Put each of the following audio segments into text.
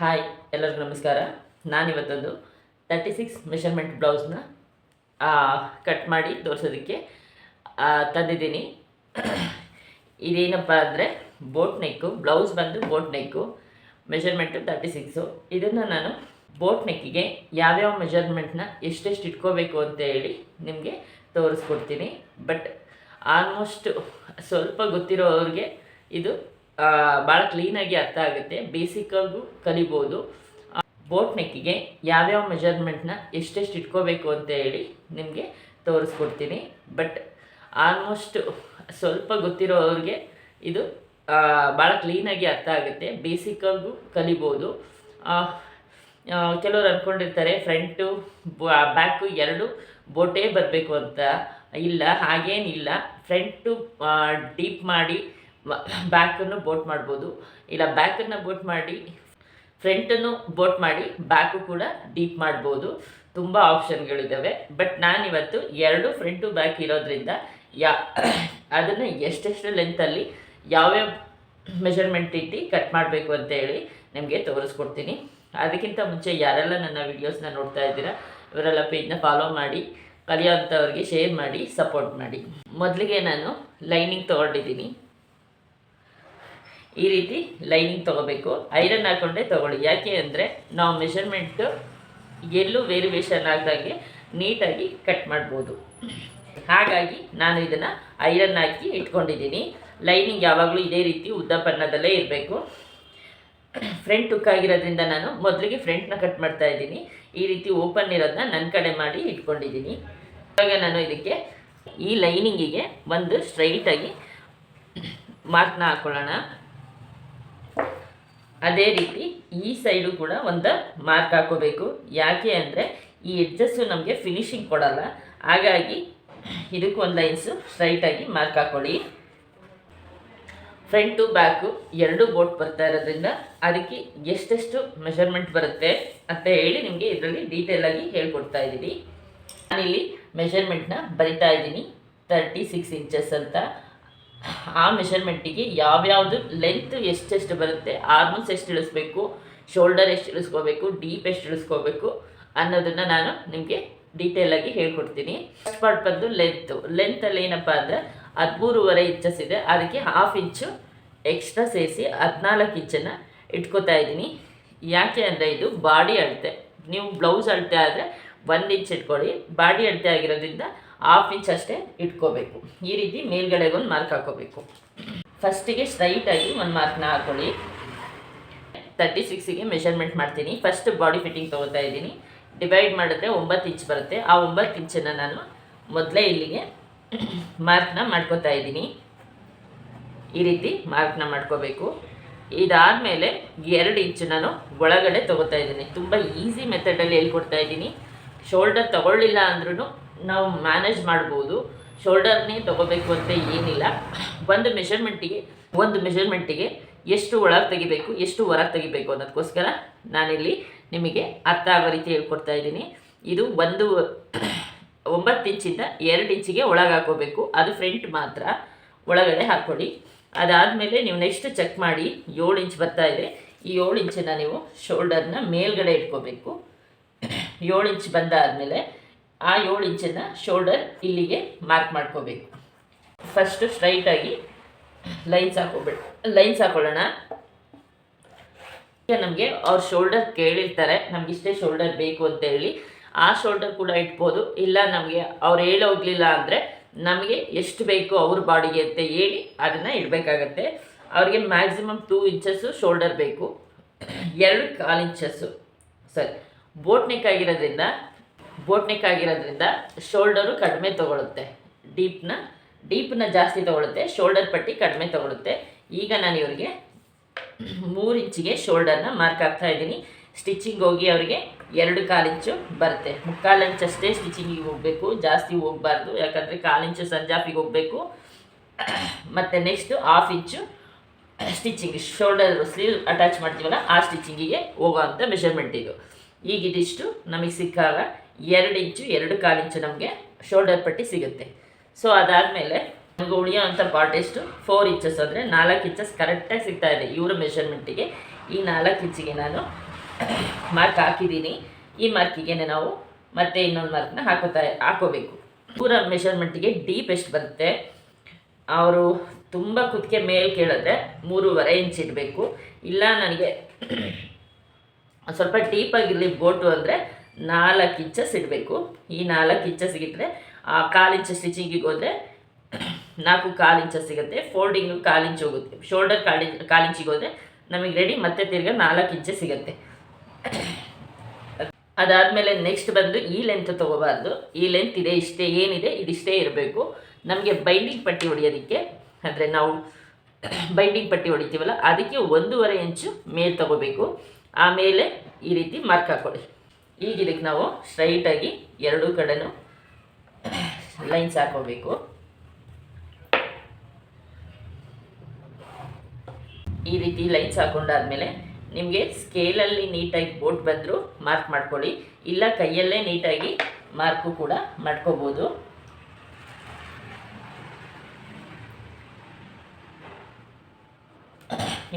Hi, ಎಲ್ಲರಿಗೂ ನಮಸ್ಕಾರ. ನಾನಿವತ್ತೊಂದು ತರ್ಟಿ ಸಿಕ್ಸ್ ಮೆಷರ್ಮೆಂಟ್ ಬ್ಲೌಸ್ನ ಕಟ್ ಮಾಡಿ ತೋರಿಸೋದಕ್ಕೆ ತಂದಿದ್ದೀನಿ. ಇದೇನಪ್ಪ ಅಂದರೆ ಬೋಟ್ ನೆಕ್ಕು ಬ್ಲೌಸ್ ಬಂದು boat neck measurement thirty six ಇದನ್ನು ನಾನು ಬೋಟ್ ನೆಕ್ಕಿಗೆ ಯಾವ್ಯಾವ ಮೆಷರ್ಮೆಂಟ್ನ ಎಷ್ಟೆಷ್ಟು ಇಟ್ಕೋಬೇಕು ಅಂತ ಹೇಳಿ ನಿಮಗೆ ತೋರಿಸ್ಕೊಡ್ತೀನಿ. ಬಟ್ ಆಲ್ಮೋಸ್ಟ್ ಸ್ವಲ್ಪ ಗೊತ್ತಿರೋವ್ರಿಗೆ ಇದು ಭಾಳ ಕ್ಲೀನಾಗಿ ಅರ್ಥ ಆಗುತ್ತೆ. ಬೇಸಿಕ್ಕಾಗೂ ಕಲಿಬೋದು. ಬೋಟ್ ನೆಕ್ಕಿಗೆ ಯಾವ್ಯಾವ ಮೆಜರ್ಮೆಂಟ್ನ ಎಷ್ಟೆಷ್ಟು ಇಟ್ಕೋಬೇಕು ಅಂತ ಹೇಳಿ ನಿಮಗೆ ತೋರಿಸ್ಕೊಡ್ತೀನಿ. ಬಟ್ ಆಲ್ಮೋಸ್ಟ್ ಸ್ವಲ್ಪ ಗೊತ್ತಿರೋರಿಗೆ ಇದು ಭಾಳ ಕ್ಲೀನಾಗಿ ಅರ್ಥ ಆಗುತ್ತೆ. ಬೇಸಿಕ್ಕಾಗೂ ಕಲಿಬೋದು. ಕೆಲವರು ಅಂದ್ಕೊಂಡಿರ್ತಾರೆ ಫ್ರಂಟು ಬ್ಯಾಕು ಎರಡು ಬೋಟೇ ಬರಬೇಕು ಅಂತ. ಇಲ್ಲ, ಹಾಗೇನಿಲ್ಲ. ಫ್ರಂಟು ಡೀಪ್ ಮಾಡಿ ಬ್ಯಾಕನ್ನು ಬೋಟ್ ಮಾಡ್ಬೋದು. ಇಲ್ಲ, ಬ್ಯಾಕನ್ನು ಬೋಟ್ ಮಾಡಿ, ಫ್ರಂಟನ್ನು ಬೋಟ್ ಮಾಡಿ, ಬ್ಯಾಕು ಕೂಡ ಡೀಪ್ ಮಾಡ್ಬೋದು. ತುಂಬ ಆಪ್ಷನ್ಗಳಿದ್ದಾವೆ ಬಟ್ ನಾನಿವತ್ತು ಎರಡು ಫ್ರಂಟು ಬ್ಯಾಕ್ ಇರೋದ್ರಿಂದ ಯಾ, ಅದನ್ನು ಎಷ್ಟೆಷ್ಟು ಲೆಂತಲ್ಲಿ ಯಾವ್ಯಾವ ಮೆಷರ್ಮೆಂಟ್ ಇಟ್ಟು ಕಟ್ ಮಾಡಬೇಕು ಅಂತ ಹೇಳಿ ನಿಮಗೆ ತೋರಿಸ್ಕೊಡ್ತೀನಿ. ಅದಕ್ಕಿಂತ ಮುಂಚೆ ಯಾರೆಲ್ಲ ನನ್ನ ವೀಡಿಯೋಸ್ನ ನೋಡ್ತಾ ಇದ್ದೀರಾ, ಇವರೆಲ್ಲ ಪೇಜ್ನ ಫಾಲೋ ಮಾಡಿ ಕಲಿಯೋಂಥವ್ರಿಗೆ ಶೇರ್ ಮಾಡಿ, ಸಪೋರ್ಟ್ ಮಾಡಿ. ಮೊದಲಿಗೆ ನಾನು ಲೈನಿಂಗ್ ತೊಗೊಂಡಿದ್ದೀನಿ. ಈ ರೀತಿ ಲೈನಿಂಗ್ ತೊಗೋಬೇಕು. ಐರನ್ ಹಾಕ್ಕೊಂಡೇ ತೊಗೊಳ್ಳಿ. ಯಾಕೆ ಅಂದರೆ ನಾವು ಮೆಷರ್ಮೆಂಟು ಎಲ್ಲೂ ವೇರಿಯೇಷನ್ ಆಗದಾಗೆ ನೀಟಾಗಿ ಕಟ್ ಮಾಡ್ಬೋದು. ಹಾಗಾಗಿ ನಾನು ಇದನ್ನು ಐರನ್ ಹಾಕಿ ಇಟ್ಕೊಂಡಿದ್ದೀನಿ. ಲೈನಿಂಗ್ ಯಾವಾಗಲೂ ಇದೇ ರೀತಿ ಉದ್ದ ಬಣ್ಣದಲ್ಲೇ ಇರಬೇಕು. ಫ್ರಂಟ್ ಹುಕ್ ನಾನು ಮೊದಲಿಗೆ ಫ್ರಂಟ್ನ ಕಟ್ ಮಾಡ್ತಾ ಇದ್ದೀನಿ. ಈ ರೀತಿ ಓಪನ್ ಇರೋದನ್ನ ನನ್ನ ಕಡೆ ಮಾಡಿ ಇಟ್ಕೊಂಡಿದ್ದೀನಿ. ಇವಾಗ ನಾನು ಇದಕ್ಕೆ ಈ ಲೈನಿಂಗಿಗೆ ಒಂದು ಸ್ಟ್ರೈಟಾಗಿ ಮಾರ್ಕ್ನ ಹಾಕ್ಕೊಳ್ಳೋಣ ಅದೇ ರೀತಿ ಈ ಸೈಡು ಕೂಡ ಒಂದು ಮಾರ್ಕ್ ಹಾಕೋಬೇಕು ಯಾಕೆ ಅಂದರೆ ಈ ಎಡ್ಜಸ್ಸು ನಮಗೆ ಫಿನಿಶಿಂಗ್ ಕೊಡಲ್ಲ. ಹಾಗಾಗಿ ಇದಕ್ಕೂ ಒಂದು ಲೈನ್ಸು ಸ್ಟ್ರೈಟಾಗಿ ಮಾರ್ಕ್ ಹಾಕ್ಕೊಳ್ಳಿ ಫ್ರಂಟು ಬ್ಯಾಕು ಎರಡು ಬೋಟ್ ಬರ್ತಾ ಇರೋದ್ರಿಂದ ಅದಕ್ಕೆ ಎಷ್ಟೆಷ್ಟು ಮೆಷರ್ಮೆಂಟ್ ಬರುತ್ತೆ ಅಂತ ಹೇಳಿ ನಿಮಗೆ ಇದರಲ್ಲಿ ಡೀಟೇಲಾಗಿ ಹೇಳ್ಕೊಡ್ತಾ ಇದ್ದೀನಿ. ನಾನಿಲ್ಲಿ ಮೆಷರ್ಮೆಂಟ್ನ ಬರಿತಾ ಇದ್ದೀನಿ. ತರ್ಟಿ ಸಿಕ್ಸ್ ಇಂಚಸ್ ಅಂತ. ಆ ಮೆಷರ್ಮೆಂಟಿಗೆ ಯಾವ್ಯಾವುದು ಲೆಂತ್ ಎಷ್ಟೆಷ್ಟು ಬರುತ್ತೆ ಆರ್ಮ್ಸ್ ಎಷ್ಟು ಇಳಿಸ್ಬೇಕು ಶೋಲ್ಡರ್ ಎಷ್ಟು ಇಳಿಸ್ಕೋಬೇಕು ಡೀಪ್ ಎಷ್ಟು ಇಳಿಸ್ಕೋಬೇಕು ಅನ್ನೋದನ್ನು ನಾನು ನಿಮಗೆ ಡೀಟೇಲಾಗಿ ಹೇಳ್ಕೊಡ್ತೀನಿ. ಫಸ್ಟ್ ಪಾರ್ಟ್ ಬಂದು ಲೆಂತ್ ಲೆಂತಲ್ಲಿ ಏನಪ್ಪ ಅಂದರೆ ಹದಿಮೂರುವರೆ ಇಂಚಸ್ ಇದೆ. ಅದಕ್ಕೆ ಹಾಫ್ ಇಂಚು ಎಕ್ಸ್ಟ್ರಾ ಸೇರಿಸಿ ಹದಿನಾಲ್ಕು ಇಂಚನ್ನು ಇಟ್ಕೋತಾ ಇದ್ದೀನಿ. ಯಾಕೆ ಅಂದರೆ ಇದು ಬಾಡಿ ಅಳತೆ. ನೀವು ಬ್ಲೌಸ್ ಅಳತೆ ಆದರೆ ಒಂದು ಇಂಚ್ ಇಟ್ಕೊಳ್ಳಿ. ಬಾಡಿ ಅಳತೆ ಆಗಿರೋದ್ರಿಂದ ಹಾಫ್ ಇಂಚ್ ಅಷ್ಟೇ ಇಟ್ಕೋಬೇಕು. ಈ ರೀತಿ ಮೇಲ್ಗಡೆಗೆ ಒಂದು ಮಾರ್ಕ್ ಹಾಕೋಬೇಕು. ಫಸ್ಟಿಗೆ ಸ್ಟ್ರೈಟಾಗಿ ಒಂದು ಮಾರ್ಕ್ನ ಹಾಕೊಳ್ಳಿ. ತರ್ಟಿ ಸಿಕ್ಸಿಗೆ ಮೆಷರ್ಮೆಂಟ್ ಮಾಡ್ತೀನಿ. ಫಸ್ಟ್ ಬಾಡಿ ಫಿಟ್ಟಿಂಗ್ ತೊಗೋತಾ ಇದ್ದೀನಿ. ಡಿವೈಡ್ ಮಾಡಿದ್ರೆ ಒಂಬತ್ತು ಇಂಚ್ ಬರುತ್ತೆ. ಆ ಒಂಬತ್ತು ಇಂಚನ್ನು ನಾನು ಮೊದಲೇ ಇಲ್ಲಿಗೆ ಮಾರ್ಕ್ನ ಮಾಡ್ಕೋತಾ ಇದ್ದೀನಿ. ಈ ರೀತಿ ಮಾರ್ಕ್ನ ಮಾಡ್ಕೋಬೇಕು. ಇದಾದಮೇಲೆ ಎರಡು ಇಂಚು ನಾನು ಒಳಗಡೆ ತೊಗೋತಾ ಇದ್ದೀನಿ. ತುಂಬ ಈಸಿ ಮೆಥಡಲ್ಲಿ ಹೇಳ್ಕೊಡ್ತಾ ಇದ್ದೀನಿ. ಶೋಲ್ಡರ್ ತಗೊಳ್ಳಿಲ್ಲ ಅಂದ್ರೂ ನಾವು ಮ್ಯಾನೇಜ್ ಮಾಡ್ಬೋದು. ಶೋಲ್ಡರ್ನೇ ತೊಗೋಬೇಕು ಅಂತ ಏನಿಲ್ಲ. ಒಂದು ಮೆಷರ್ಮೆಂಟಿಗೆ ಒಂದು ಮೆಷರ್ಮೆಂಟಿಗೆ ಎಷ್ಟು ಒಳಗೆ ತೆಗಿಬೇಕು, ಎಷ್ಟು ಹೊರಗೆ ತೆಗಿಬೇಕು ಅನ್ನೋದಕ್ಕೋಸ್ಕರ ನಾನಿಲ್ಲಿ ನಿಮಗೆ ಅರ್ಥ ಆಗೋ ರೀತಿ ಹೇಳ್ಕೊಡ್ತಾ ಇದ್ದೀನಿ. ಇದು ಒಂದು ಒಂಬತ್ತು ಇಂಚಿಂದ ಎರಡು ಇಂಚಿಗೆ ಒಳಗೆ ಹಾಕೋಬೇಕು. ಅದು ಫ್ರಂಟ್ ಮಾತ್ರ. ಒಳಗಡೆ ಹಾಕ್ಕೊಳ್ಳಿ. ಅದಾದಮೇಲೆ ನೀವು ನೆಕ್ಸ್ಟ್ ಚೆಕ್ ಮಾಡಿ. ಏಳು ಇಂಚ್ ಬರ್ತಾ ಇದೆ. ಈ ಏಳು ಇಂಚನ್ನ ನೀವು ಶೋಲ್ಡರ್ನ ಮೇಲ್ಗಡೆ ಇಟ್ಕೋಬೇಕು. ಏಳು ಇಂಚ್ ಬಂದಾದಮೇಲೆ ಆ ಏಳು ಇಂಚನ್ನು ಶೋಲ್ಡರ್ ಇಲ್ಲಿಗೆ ಮಾರ್ಕ್ ಮಾಡ್ಕೋಬೇಕು. ಫಸ್ಟು ಸ್ಟ್ರೈಟಾಗಿ ಲೈನ್ಸ್ ಹಾಕೋಬೇಕು ಲೈನ್ಸ್ ಹಾಕೊಳ್ಳೋಣ. ಈಗ ನಮಗೆ ಅವ್ರ ಶೋಲ್ಡರ್ ಕೇಳಿರ್ತಾರೆ, ನಮ್ಗೆ ಇಷ್ಟೇ ಶೋಲ್ಡರ್ ಬೇಕು ಅಂತ ಹೇಳಿ. ಆ ಶೋಲ್ಡರ್ ಕೂಡ ಇಟ್ಬೋದು ಇಲ್ಲ ನಮಗೆ ಅವ್ರು ಹೇಳೋಗ್ಲಿಲ್ಲ ಅಂದರೆ ನಮಗೆ ಎಷ್ಟು ಬೇಕು ಅವ್ರ ಬಾಡಿಗೆ ಅಂತ ಹೇಳಿ ಅದನ್ನು ಇಡಬೇಕಾಗತ್ತೆ. ಅವ್ರಿಗೆ ಮ್ಯಾಕ್ಸಿಮಮ್ ಟೂ ಇಂಚಸ್ಸು ಶೋಲ್ಡರ್ ಬೇಕು. ಎರಡು ಕಾಲು ಇಂಚಸ್ಸು ಸರಿ ಬೋಟ್ ನೆಕ್ ಆಗಿರೋದ್ರಿಂದ ಬೋಟ್ ನೆಕ್ ಆಗಿರೋದ್ರಿಂದ ಶೋಲ್ಡರು ಕಡಿಮೆ ತೊಗೊಳುತ್ತೆ. ಡೀಪ್ನ ಡೀಪ್ನ ಜಾಸ್ತಿ ತೊಗೊಳುತ್ತೆ ಶೋಲ್ಡರ್ ಪಟ್ಟಿ ಕಡಿಮೆ ತೊಗೊಳುತ್ತೆ. ಈಗ ನಾನು ಇವರಿಗೆ ಮೂರು ಇಂಚಿಗೆ ಶೋಲ್ಡರ್ನ ಮಾರ್ಕ್ ಆಗ್ತಾ ಇದ್ದೀನಿ. ಸ್ಟಿಚಿಂಗ್ ಹೋಗಿ ಅವರಿಗೆ ಎರಡು ಕಾಲು ಇಂಚು ಬರುತ್ತೆ. ಮುಕ್ಕಾಲು ಅಷ್ಟೇ ಸ್ಟಿಚಿಂಗಿಗೆ ಹೋಗಬೇಕು. ಜಾಸ್ತಿ ಹೋಗಬಾರ್ದು. ಯಾಕಂದರೆ ಕಾಲಿಂಚು ಇಂಚು ಸಂಜಾಪಿಗೆ ಹೋಗಬೇಕು. ಮತ್ತು next half inch stitching shoulder sleeve attach ಮಾಡ್ತೀವಲ್ಲ, ಆ ಸ್ಟಿಚಿಂಗಿಗೆ ಹೋಗೋವಂಥ ಮೆಷರ್ಮೆಂಟ್ ಇದು. ಈಗ ಇದಿಷ್ಟು ನಮಗೆ ಸಿಕ್ಕಾಗ ಎರಡು ಇಂಚು, ಎರಡು ಕಾಲು ಇಂಚು ನಮಗೆ ಶೋಲ್ಡರ್ ಪಟ್ಟಿ ಸಿಗುತ್ತೆ. ಸೊ ಅದಾದಮೇಲೆ ನಮಗೆ ಉಳಿಯೋವಂಥ ಪಾರ್ಟ್ ಎಷ್ಟು? ಫೋರ್ ಇಂಚಸ್ ಅಂದರೆ ನಾಲ್ಕು ಇಂಚಸ್ ಕರೆಕ್ಟಾಗಿ ಸಿಗ್ತಾ ಇದೆ ಇವರ ಮೆಷರ್ಮೆಂಟಿಗೆ ಈ ನಾಲ್ಕು ಇಂಚಿಗೆ ನಾನು ಮಾರ್ಕ್ ಹಾಕಿದ್ದೀನಿ. ಈ ಮಾರ್ಕಿಗೆ ನಾವು ಮತ್ತೆ ಇನ್ನೊಂದು ಮಾರ್ಕ್ನ ಹಾಕೋತಾ, ಹಾಕೋಬೇಕು. ಇವರ ಮೆಷರ್ಮೆಂಟಿಗೆ ಡೀಪ್ ಎಷ್ಟು ಬರುತ್ತೆ? ಅವರು ತುಂಬ ಕುತ್ತಿಗೆ ಮೇಲೆ ಕೇಳಿದ್ರೆ ಮೂರುವರೆ ಇಂಚ್ ಇಡಬೇಕು. ಇಲ್ಲ, ನನಗೆ ಸ್ವಲ್ಪ ಡೀಪಾಗಿರಲಿ ಬೋಟು ಅಂದರೆ ನಾಲ್ಕು ಇಂಚಸ್ ಇಡಬೇಕು ಈ ನಾಲ್ಕು ಇಂಚ ಸಿಗಿದ್ರೆ ಆ ಕಾಲು ಇಂಚ ಸ್ಟಿಚಿಂಗಿಗೆ ಹೋದರೆ ನಾಲ್ಕು ಕಾಲು ಇಂಚ ಸಿಗುತ್ತೆ. ಫೋಲ್ಡಿಂಗು ಕಾಲು ಇಂಚ್ ಹೋಗುತ್ತೆ. ಶೋಲ್ಡರ್ ಕಾಲು ಕಾಲು ಇಂಚಿಗೆ ಹೋದರೆ ನಮಗೆ ರೆಡಿ ಮತ್ತೆ ತಿರ್ಗಾ ನಾಲ್ಕು ಇಂಚೆ ಸಿಗುತ್ತೆ. ಅದಾದಮೇಲೆ ನೆಕ್ಸ್ಟ್ ಬಂದು ಈ ಲೆಂತ್ ತೊಗೋಬಾರ್ದು. ಈ ಲೆಂತ್ ಇದೆ, ಇಷ್ಟೇ, ಏನಿದೆ, ಇದಿಷ್ಟೇ ಇರಬೇಕು. ನಮಗೆ ಬೈಂಡಿಂಗ್ ಪಟ್ಟಿ ಹೊಡೆಯೋದಕ್ಕೆ, ಅಂದರೆ ನಾವು ಬೈಂಡಿಂಗ್ ಪಟ್ಟಿ ಹೊಡಿತೀವಲ್ಲ, ಅದಕ್ಕೆ ಒಂದೂವರೆ ಇಂಚು ಮೇಲೆ ತಗೋಬೇಕು. ಆಮೇಲೆ ಈ ರೀತಿ ಮಾರ್ಕ್ ಹಾಕೊಳ್ಳಿ. ಈಗ ಇದಕ್ಕೆ ನಾವು ಸ್ಟ್ರೈಟಾಗಿ ಎರಡೂ ಕಡೆನೂ ಲೈನ್ಸ್ ಹಾಕೋಬೇಕು. ಈ ರೀತಿ ಲೈನ್ಸ್ ಹಾಕೊಂಡಾದ್ಮೇಲೆ ನಿಮಗೆ ಸ್ಕೇಲಲ್ಲಿ ನೀಟಾಗಿ ಬೋಟ್ ಬಂದರೂ ಮಾರ್ಕ್ ಮಾಡ್ಕೊಳ್ಳಿ. ಇಲ್ಲ ಕೈಯಲ್ಲೇ ನೀಟಾಗಿ ಮಾರ್ಕು ಕೂಡ ಮಾಡ್ಕೋಬೋದು.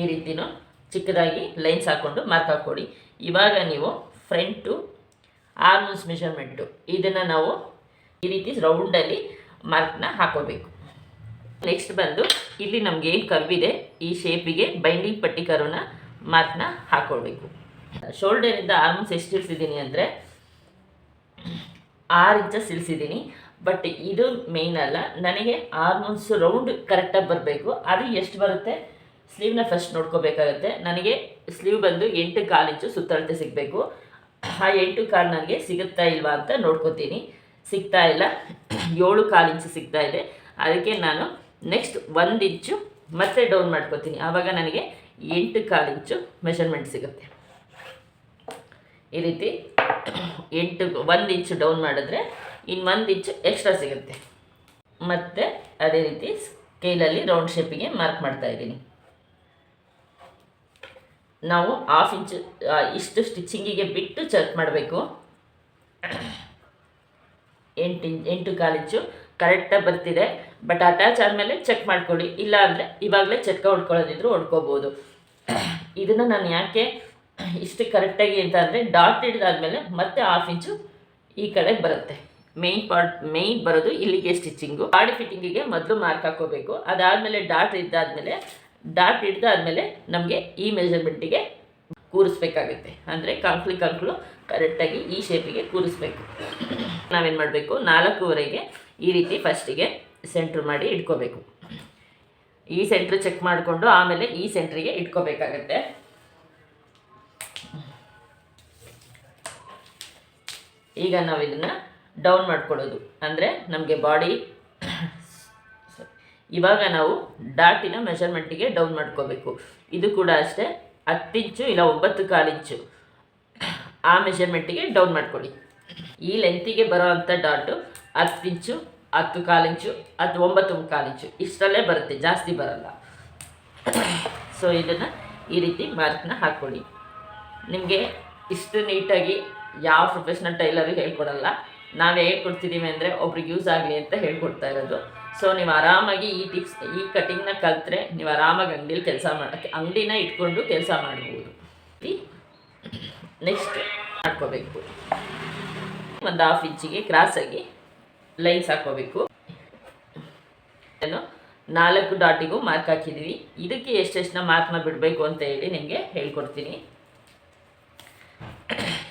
ಈ ರೀತಿನೂ ಚಿಕ್ಕದಾಗಿ ಲೈನ್ಸ್ ಹಾಕ್ಕೊಂಡು ಮಾರ್ಕ್ ಹಾಕ್ಕೊಡಿ ಇವಾಗ ನೀವು ಫ್ರಂಟು ಆರ್ಮನ್ಸ್ ಮೆಷರ್ಮೆಂಟು ಇದನ್ನು ನಾವು ಈ ರೀತಿ ರೌಂಡಲ್ಲಿ ಮಾರ್ಕ್ನ ಹಾಕೋಬೇಕು. ನೆಕ್ಸ್ಟ್ ಬಂದು ಇಲ್ಲಿ ನಮಗೆ ಏನು ಕರ್ವಿದೆ, ಈ ಶೇಪಿಗೆ ಬೈಂಡಿಂಗ್ ಪಟ್ಟಿ ಕರುನ ಮಾರ್ಕ್ನ ಹಾಕ್ಕೊಳ್ಬೇಕು ಶೋಲ್ಡರಿಂದ ಆರ್ಮ್ಸ್ ಎಷ್ಟು ಇಳಿಸಿದ್ದೀನಿ ಅಂದರೆ ಆರು ಇಂಚಸ್ ಇಳಿಸಿದ್ದೀನಿ ಬಟ್ ಇದು ಮೇಯ್ನ್ ಅಲ್ಲ. ನನಗೆ ಆರ್ಮ್ಸ್ ರೌಂಡ್ ಕರೆಕ್ಟಾಗಿ ಬರಬೇಕು. ಅದು ಎಷ್ಟು ಬರುತ್ತೆ? ಸ್ಲೀವ್ನ ಫಸ್ಟ್ ನೋಡ್ಕೋಬೇಕಾಗತ್ತೆ. ನನಗೆ ಸ್ಲೀವ್ ಬಂದು ಎಂಟು ಕಾಲು ಇಂಚು ಸುತ್ತಳತೆ ಸಿಗಬೇಕು. ಆ ಎಂಟು ಕಾಲು ನನಗೆ ಸಿಗುತ್ತಾ ಇಲ್ವಾ ಅಂತ ನೋಡ್ಕೋತೀನಿ. ಸಿಗ್ತಾ ಇಲ್ಲ. ಏಳು ಕಾಲು ಇಂಚು ಸಿಗ್ತಾ ಇದೆ. ಅದಕ್ಕೆ ನಾನು ನೆಕ್ಸ್ಟ್ ಒಂದು ಇಂಚು ಮತ್ತೆ ಡೌನ್ ಮಾಡ್ಕೋತೀನಿ. ಆವಾಗ ನನಗೆ ಎಂಟು ಕಾಲು ಇಂಚು ಮೆಷರ್ಮೆಂಟ್ ಸಿಗುತ್ತೆ. ಈ ರೀತಿ ಎಂಟು, ಒಂದು ಇಂಚು ಡೌನ್ ಮಾಡಿದ್ರೆ ಇನ್ನು ಒಂದು ಇಂಚು ಎಕ್ಸ್ಟ್ರಾ ಸಿಗುತ್ತೆ. ಮತ್ತು ಅದೇ ರೀತಿ ಸ್ಕೇಲಲ್ಲಿ ರೌಂಡ್ ಶೇಪಿಗೆ ಮಾರ್ಕ್ ಮಾಡ್ತಾ ಇದ್ದೀನಿ. ನಾವು ಹಾಫ್ ಇಂಚ್ ಇಷ್ಟು ಸ್ಟಿಚ್ಚಿಂಗಿಗೆ ಬಿಟ್ಟು ಚೆಕ್ ಮಾಡಬೇಕು. ಎಂಟು ಇಂಚ್, ಎಂಟು ಕಾಲು ಇಂಚು ಕರೆಕ್ಟಾಗಿ ಬರ್ತಿದೆ. ಬಟ್ ಅಟ್ಯಾಚ್ ಆದಮೇಲೆ ಚೆಕ್ ಮಾಡ್ಕೊಳ್ಳಿ. ಇಲ್ಲ ಅಂದರೆ ಇವಾಗಲೇ ಚಟ್ಕ ಹೊಡ್ಕೊಳ್ಳೋದಿದ್ರು ಹೊಡ್ಕೋಬೋದು. ಇದನ್ನು ನಾನು ಯಾಕೆ ಇಷ್ಟು ಕರೆಕ್ಟಾಗಿ ಅಂತ ಅಂದರೆ ಡಾಟ್ ಹಿಡಿದಾದ್ಮೇಲೆ ಮತ್ತೆ ಹಾಫ್ ಇಂಚು ಈ ಕಡೆ ಬರುತ್ತೆ. ಮೇಯ್ನ್ ಪಾರ್ಟ್ ಮೇಯ್ನ್ ಬರೋದು ಇಲ್ಲಿಗೆ ಸ್ಟಿಚ್ಚಿಂಗು ಬಾಡಿ ಫಿಟ್ಟಿಂಗಿಗೆ ಮೊದಲು ಮಾರ್ಕ್ ಹಾಕೋಬೇಕು ಅದಾದಮೇಲೆ ಡಾಟ್ ಇದ್ದಾದಮೇಲೆ ಡಾಟ್ ಆದಮೇಲೆ ನಮಗೆ ಈ ಮೆಜರ್ಮೆಂಟಿಗೆ ಕೂರಿಸ್ಬೇಕಾಗುತ್ತೆ. ಅಂದರೆ ಕಾಂಕ್ಲಿ ಕಾಂಕ್ಲು ಕರೆಕ್ಟಾಗಿ ಈ ಶೇಪಿಗೆ ಕೂರಿಸ್ಬೇಕು. ನಾವೇನು ಮಾಡಬೇಕು? ನಾಲ್ಕೂವರೆಗೆ ಈ ರೀತಿ ಫಸ್ಟಿಗೆ ಸೆಂಟ್ರ್ ಮಾಡಿ ಇಟ್ಕೋಬೇಕು. ಈ ಸೆಂಟ್ರ್ ಚೆಕ್ ಮಾಡಿಕೊಂಡು ಆಮೇಲೆ ಈ ಸೆಂಟ್ರಿಗೆ ಇಟ್ಕೋಬೇಕಾಗತ್ತೆ. ಈಗ ನಾವು ಇದನ್ನು ಡೌನ್ ಮಾಡ್ಕೊಳ್ಳೋದು. ಅಂದರೆ ನಮಗೆ ಬಾಡಿ ಇವಾಗ ನಾವು ಡಾಟಿನ ಮೆಷರ್ಮೆಂಟಿಗೆ ಡೌನ್ ಮಾಡ್ಕೋಬೇಕು. ಇದು ಕೂಡ ಅಷ್ಟೇ, ಹತ್ತು ಇಂಚು ಇಲ್ಲ ಒಂಬತ್ತು ಕಾಲಿಂಚು ಆ ಮೆಷರ್ಮೆಂಟಿಗೆ ಡೌನ್ ಮಾಡ್ಕೊಳ್ಳಿ. ಈ ಲೆಂತಿಗೆ ಬರೋ ಅಂಥ ಡಾಟು ಹತ್ತು ಇಂಚು, ಹತ್ತು ಕಾಲು ಇಂಚು, ಹತ್ತು ಒಂಬತ್ತು ಕಾಲಿಂಚು ಇಷ್ಟರಲ್ಲೇ ಬರುತ್ತೆ, ಜಾಸ್ತಿ ಬರಲ್ಲ. ಸೊ ಇದನ್ನು ಈ ರೀತಿ ಮಾರ್ಕ್ನ ಹಾಕ್ಕೊಳ್ಳಿ ನಿಮಗೆ ಇಷ್ಟು ನೀಟಾಗಿ ಯಾವ ಪ್ರೊಫೆಷ್ನಲ್ ಟೈಲರು ಹೇಳ್ಕೊಡಲ್ಲ. ನಾವು ಹೇಳ್ಕೊಡ್ತಿದ್ದೀವಿ ಅಂದರೆ ಒಬ್ರಿಗೆ ಯೂಸ್ ಆಗಲಿ ಅಂತ ಹೇಳ್ಕೊಡ್ತಾ ಇರೋದು. ಸೊ ನೀವು ಆರಾಮಾಗಿ ಈ ಟಿಪ್ಸ್ ಈ ಕಟಿಂಗ್ನ ಕಲಿತ್ರೆ ನೀವು ಆರಾಮಾಗಿ ಅಂಗಡಿಲಿ ಕೆಲಸ ಮಾಡೋಕ್ಕೆ ಅಂಗಡಿನ ಇಟ್ಕೊಂಡು ಕೆಲಸ ಮಾಡ್ಬೋದು. ನೆಕ್ಸ್ಟ್ ಹಾಕ್ಕೋಬೇಕು. ಒಂದು ಹಾಫ್ ಇಂಚಿಗೆ ಕ್ರಾಸಾಗಿ ಲೈನ್ಸ್ ಹಾಕ್ಕೋಬೇಕು. ಏನು ನಾಲ್ಕು ಡಾಟಿಗೂ ಮಾರ್ಕ್ ಹಾಕಿದ್ದೀವಿ. ಇದಕ್ಕೆ ಎಷ್ಟೆಷ್ಟನ್ನ ಮಾರ್ಕ್ನ ಬಿಡಬೇಕು ಅಂತ ಹೇಳಿ ನಿಮಗೆ ಹೇಳ್ಕೊಡ್ತೀನಿ.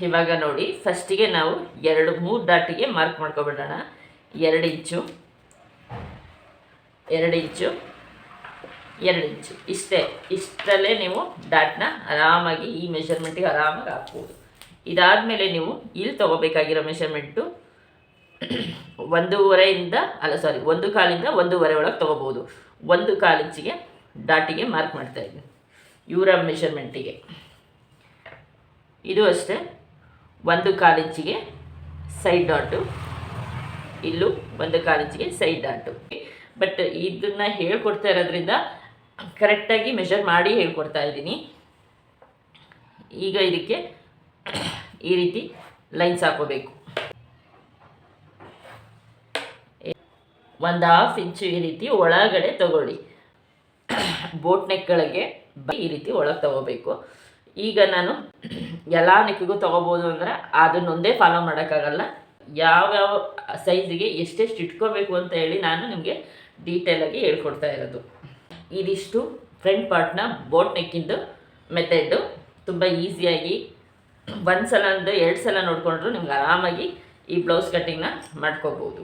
ಇವಾಗ ನೋಡಿ ಫಸ್ಟಿಗೆ ನಾವು ಎರಡು, ಮೂರು ಡಾಟಿಗೆ ಮಾರ್ಕ್ ಮಾಡ್ಕೊಬಿಡೋಣ. ಎರಡು ಇಂಚು ಎರಡು ಇಂಚು ಎರಡು ಇಂಚು. ಇಷ್ಟೇ, ಇಷ್ಟರಲ್ಲೇ ನೀವು ಡಾಟ್ನ ಆರಾಮಾಗಿ ಈ ಮೆಷರ್ಮೆಂಟಿಗೆ ಆರಾಮಾಗಿ ಹಾಕ್ಬೋದು. ಇದಾದಮೇಲೆ ನೀವು ಇಲ್ಲಿ ತೊಗೋಬೇಕಾಗಿರೋ ಮೆಷರ್ಮೆಂಟು ಒಂದೂವರೆಯಿಂದ ಅಲ್ಲ ಸಾರಿ ಒಂದು ಕಾಲಿಂದ ಒಂದೂವರೆ ಒಳಗೆ ತೊಗೋಬೋದು. ಒಂದು ಕಾಲಿಂಚಿಗೆ ಡಾಟಿಗೆ ಮಾರ್ಕ್ ಮಾಡ್ತಾ ಇದ್ದೀನಿ. ಇವರ ಮೆಷರ್ಮೆಂಟಿಗೆ ಇದು ಅಷ್ಟೇ. ಒಂದು ಕಾಲಿಂಚಿಗೆ ಸೈಡ್ ಡಾಟು ಇಲ್ಲೂ ಒಂದು ಕಾಲಿಂಚಿಗೆ ಸೈಡ್ ಡಾಟು ಬಟ್ ಇದನ್ನ ಹೇಳ್ಕೊಡ್ತಾ ಇರೋದ್ರಿಂದ ಕರೆಕ್ಟಾಗಿ ಮೆಷರ್ ಮಾಡಿ ಹೇಳ್ಕೊಡ್ತಾ ಇದ್ದೀನಿ. ಈಗ ಇದಕ್ಕೆ ಈ ರೀತಿ ಲೈನ್ಸ್ ಹಾಕೋಬೇಕು ಒಂದು ಹಾಫ್ ಇಂಚು ಈ ರೀತಿ ಒಳಗಡೆ ತಗೊಳ್ಳಿ. ಬೋಟ್ ನೆಕ್ಗಳಿಗೆ ಈ ರೀತಿ ಒಳಗೆ ತಗೋಬೇಕು. ಈಗ ನಾನು ಎಲ್ಲ ನೆಕ್ಕಿಗೂ ತೊಗೋಬೋದು ಅಂದರೆ ಅದನ್ನೊಂದೇ ಫಾಲೋ ಮಾಡೋಕ್ಕಾಗಲ್ಲ. ಯಾವ್ಯಾವ ಸೈಜಿಗೆ ಎಷ್ಟೆಷ್ಟು ಇಟ್ಕೋಬೇಕು ಅಂತ ಹೇಳಿ ನಾನು ನಿಮಗೆ ಡೀಟೇಲಾಗಿ ಹೇಳ್ಕೊಡ್ತಾ ಇರೋದು. ಇದಿಷ್ಟು ಫ್ರಂಟ್ ಪಾರ್ಟ್ನ ಬೋಟ್ ನೆಕ್ಕಿಂದು ಮೆಥಡ್ಡು ತುಂಬ ಈಸಿಯಾಗಿ ಒಂದು ಸಲ ಒಂದು ಎರಡು ಸಲ ನೋಡಿಕೊಂಡ್ರು ನಿಮ್ಗೆ ಆರಾಮಾಗಿ ಈ ಬ್ಲೌಸ್ ಕಟ್ಟಿಂಗ್ನ ಮಾಡ್ಕೋಬೋದು.